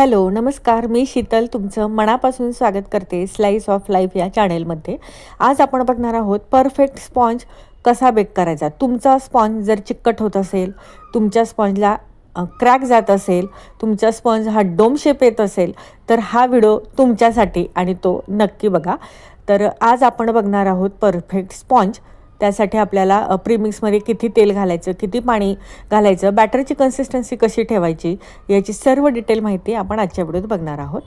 Hello नमस्कार. मी शीतल तुमचं मनापासून स्वागत करते स्लाईस ऑफ लाईफ या चॅनेलमध्ये आज आपण बघणार आहोत परफेक्ट स्पॉन्ज कसा बेक करायचा? तुमचा स्पॉन्ज जर चिकट होत असेल तुमच्या स्पॉन्जला क्रॅक जात असेल तुमचा स्पॉन्ज हा डोम शेप येत असेल तर हा व्हिडिओ तुमच्यासाठी आणि तो नक्की बघा. तर आज आपण बघणार आहोत परफेक्ट स्पॉन्ज त्यासाठी आपल्याला प्रीमिक्समध्ये किती तेल घालायचं किती पाणी घालायचं बॅटरची कन्सिस्टन्सी कशी ठेवायची याची सर्व डिटेल माहिती आपण आजच्या व्हिडिओत बघणार आहोत.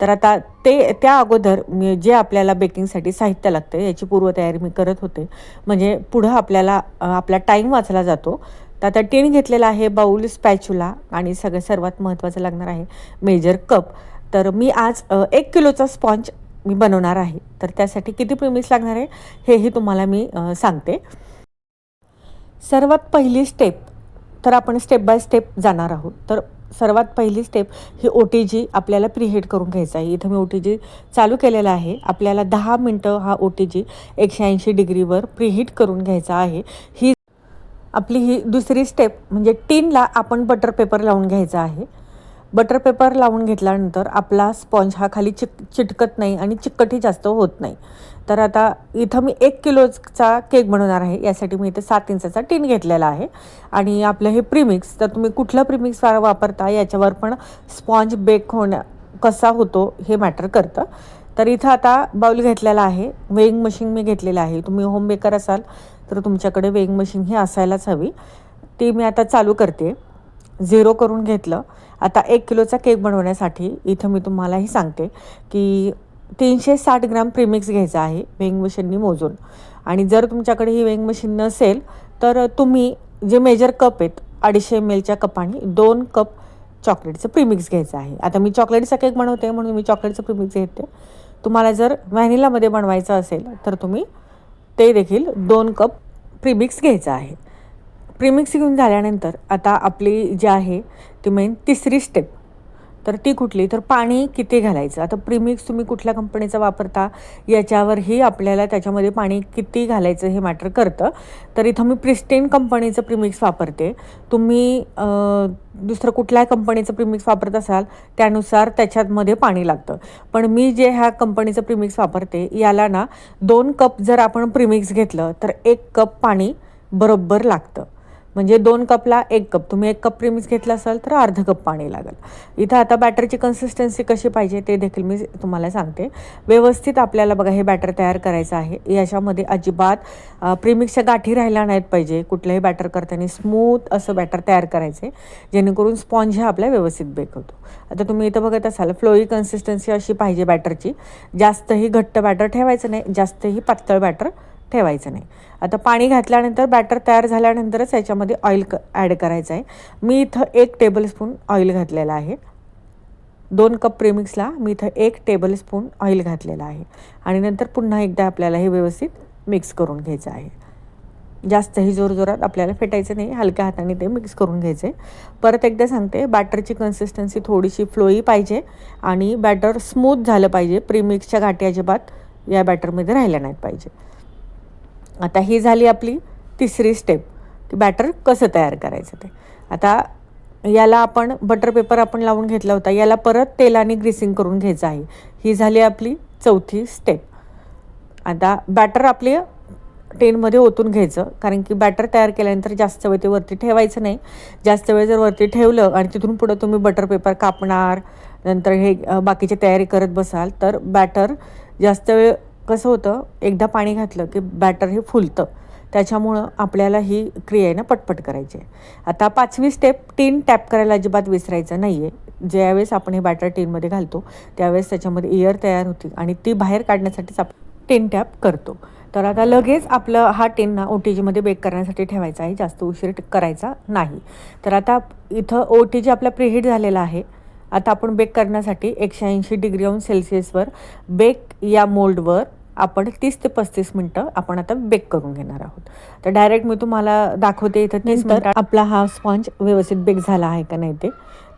तर आता ते त्या अगोदर जे आपल्याला बेकिंगसाठी साहित्य लागतं याची पूर्वतयारी मी करत होते. म्हणजे पुढं आपल्याला आपला टाईम वाचला जातो. तर आता टीन घेतलेला आहे बाऊल स्पॅच्युला आणि सगळं सर्वात महत्त्वाचं लागणार आहे मेजर कप तर मी आज एक किलोचा स्पॉन्ज मी बनवणार आहे. तर त्यासाठी किती प्रिमिक्स लागणार आहे? हेही तुम्हाला मी सांगते. सर्वात पहिली स्टेप तर आपण स्टेप बाय स्टेप जाणार आहोत. तर सर्वात पहिली स्टेप ही ओ टी जी आपल्याला प्रीहीट करून घ्यायचं आहे. इथं मी ओ टी जी चालू केलेला आहे. आपल्याला दहा मिनटं हा ओ टी जी एकशे ऐंशी डिग्रीवर प्रीहीट करून घ्यायचा आहे. ही आपली ही दुसरी स्टेप म्हणजे टीनला आपण बटर पेपर लावून घ्यायचा आहे. बटर पेपर लावून घेतल्यानंतर आपला स्पॉन्ज हा खाली चिक चिटकत नाही आणि चिकटही जास्त होत नाही. तर आता इथं मी एक किलोचा केक बनवणार आहे. यासाठी मी इथे सात इंचाचा टीन घेतलेला आहे. आणि आपलं हे प्रीमिक्स तर तुम्ही कुठलं प्रीमिक्स वापरता याच्यावर पण स्पॉन्ज बेक होण्या कसा होतो हे मॅटर करतं. तर इथं आता बाउल घेतलेला आहे. वेइंग मशीन मी घेतलेलं आहे. तुम्ही होम बेकर असाल तर तुमच्याकडे वेइंग मशीन ही असायलाच हवी. ती मी आता चालू करते. झिरो करून घेतलं. आता एक किलोचा केक बनवण्यासाठी इथं मी तुम्हालाही सांगते की तीनशे साठ ग्राम प्रीमिक्स घ्यायचा आहे वेंग मशीननी मोजून. आणि जर तुमच्याकडे ही वेंग मशीन नसेल तर तुम्ही जे मेजर कप आहेत अडीचशे एम एलच्या कपाने दोन कप चॉकलेटचं प्रीमिक्स घ्यायचं आहे. आता मी चॉकलेटचा केक बनवते म्हणून मी चॉकलेटचं प्रीमिक्स घेते. तुम्हाला जर व्हॅनिलामध्ये बनवायचं असेल तर तुम्ही ते देखील दोन कप प्रीमिक्स घ्यायचं आहे. प्रीमिक्स घेऊन झाल्यानंतर आता आपली जी आहे ती मेन तिसरी स्टेप तर ती कुठली? तर पाणी किती घालायचं? आता प्रीमिक्स तुम्ही कुठल्या कंपनीचा वापरता? याच्यावरही आपल्याला त्याच्यामध्ये पाणी किती घालायचं हे मॅटर करतं. तर इथं मी प्रिस्टेन कंपनीचं प्रीमिक्स वापरते. तुम्ही दुसरं कुठल्याही कंपनीचं प्रीमिक्स वापरत असाल त्यानुसार त्याच्यामध्ये पाणी लागतं. पण मी जे ह्या कंपनीचं प्रीमिक्स वापरते याला ना दोन कप जर आपण प्रीमिक्स घेतलं तर एक कप पाणी बरोबर लागतं. म्हणजे दोन कपला एक कप. तुम्ही एक कप प्रीमिक्स घेतला असाल तर अर्ध कप पाणी लागेल. इथं आता बॅटरची कन्सिस्टन्सी कशी पाहिजे ते देखील मी तुम्हाला सांगते. व्यवस्थित आपल्याला बघा हे बॅटर तयार करायचं आहे. याच्यामध्ये अजिबात अ, प्रीमिक्सच्या गाठी राहिल्या नाहीत पाहिजे. कुठलंही बॅटर करताना स्मूथ असं बॅटर तयार करायचं आहे जेणेकरून स्पॉन्ज हा आपला व्यवस्थित बेक होतो. आता तुम्ही इथं बघत असाल फ्लोई कन्सिस्टन्सी अशी पाहिजे बॅटरची जास्तही घट्ट बॅटर ठेवायचं नाही जास्तही पातळ बॅटर ठेवायचं नाही. आता पाणी घातल्यानंतर बॅटर तयार झाल्यानंतरच याच्यामध्ये ऑइल क ॲड करायचं आहे. मी इथं एक टेबलस्पून ऑइल घातलेलं आहे. दोन कप प्रेमिक्सला मी इथं एक टेबलस्पून ऑइल घातलेलं आहे. आणि नंतर पुन्हा एकदा आपल्याला हे व्यवस्थित मिक्स करून घ्यायचं आहे. जास्तही जोरजोरात आपल्याला फेटायचं नाही. हलक्या हाताने ते मिक्स करून घ्यायचं आहे परत एकदा सांगते बॅटरची कन्सिस्टन्सी थोडीशी फ्लोई पाहिजे आणि बॅटर स्मूथ झालं पाहिजे. प्रीमिक्सच्या गाठी अजिबात या बॅटरमध्ये राहिल्या नाहीत पाहिजे. आता ही झाली आपली तिसरी स्टेप की बॅटर कसं तयार करायचं ते. आता याला आपण बटर पेपर आपण लावून घेतला होता याला परत तेलाने ग्रीसिंग करून घ्यायचं आहे. ही झाली आपली चौथी स्टेप आता बॅटर आपली टेनमध्ये ओतून घ्यायचं कारण की बॅटर तयार केल्यानंतर जास्त वेळ ते वरती ठेवायचं नाही. जास्त वेळ जर वरती ठेवलं आणि तिथून पुढं तुम्ही बटर पेपर कापणार नंतर हे बाकीची तयारी करत बसाल तर बॅटर जास्त वेळ कसं होतं एकदा पाणी घातलं की बॅटर हे फुलतं. त्याच्यामुळं आपल्याला ही क्रिया आहे ना पटपट करायची. आहे आता पाचवी स्टेप टीन टॅप करायला अजिबात विसरायचं नाही आहे ज्यावेळेस आपण हे बॅटर टीनमध्ये घालतो त्यावेळेस त्याच्यामध्ये एअर तयार होती आणि ती बाहेर काढण्यासाठीच आपण टीन टॅप करतो. तर आता लगेच आपलं हा टीन ना ओ टी जीमध्ये बेक करण्यासाठी ठेवायचा आहे. जास्त उशीर करायचा नाही. तर आता इथं ओ टी जी आपला प्रिहीट झालेला आहे. आता आपण बेक करण्यासाठी एकशे ऐंशी डिग्री ऑन सेल्सिअसवर बेक या मोल्डवर आपण तीस ते पस्तीस मिनटं आपण आता बेक करून घेणार आहोत. तर डायरेक्ट मी तुम्हाला दाखवते इथं तीस मिनटं. आपला हा स्पॉन्ज व्यवस्थित बेक झाला आहे का नाही ते.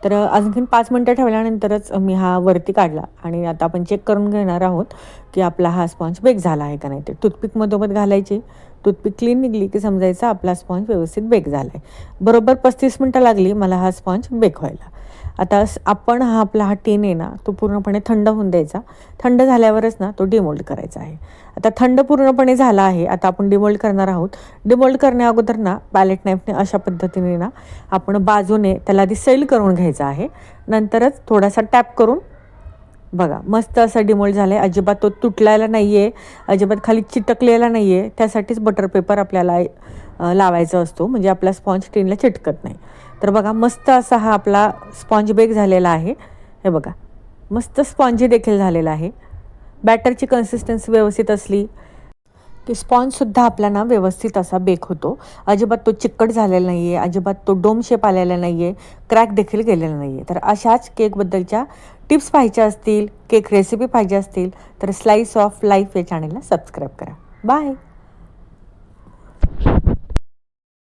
तर आणखीन पाच मिनटं ठेवल्यानंतरच मी हा वरती काढला आणि आता आपण चेक करून घेणार आहोत की आपला हा स्पॉन्ज बेक झाला आहे का नाही ते. टूथपिक मधोमध घालायची. टूथपिक क्लीन निघली की समजायचं आपला स्पॉन्ज व्यवस्थित बेक झाला आहे बरोबर पस्तीस मिनटं लागली मला हा स्पॉन्ज बेक व्हायला. आता आपण हा आपला हा टीन आहे ना तो पूर्णपणे थंड होऊन द्यायचा. थंड झाल्यावरच ना तो डिमोल्ड करायचा आहे. आता थंड पूर्णपणे झाला आहे आता आपण डिमोल्ड करणार आहोत. डिमोल्ड करण्या अगोदर ना पॅलेट नाईफने अशा पद्धतीने ना आपण बाजूने त्याला आधी सैल करून घ्यायचा आहे. नंतरच थोडासा टॅप करून बघा मस्त असं डिमोल्ड झालं आहे अजिबात तो तुटलेला नाही आहे अजिबात खाली चिटकलेला नाही आहे त्यासाठीच बटर पेपर आपल्याला लावायचा असतो. म्हणजे आपला स्पॉन्ज टीनला चिटकत नाही. तर बघा मस्त असा हा आपला स्पॉन्ज बेक झालेला आहे. हे बघा मस्त स्पॉन्जी देखील झालेला आहे. बॅटरची कन्सिस्टन्सी व्यवस्थित असली की स्पॉन्जसुद्धा आपला ना व्यवस्थित असा बेक होतो. अजिबात तो चिकट झालेला नाही आहे अजिबात तो डोम शेप आलेला नाही आहे क्रॅक देखील गेलेला नाही आहे तर अशाच केकबद्दलच्या टिप्स पाहिजे असतील केक रेसिपी पाहिजे असतील तर स्लाईस ऑफ लाईफ या चॅनलला सबस्क्राईब करा. बाय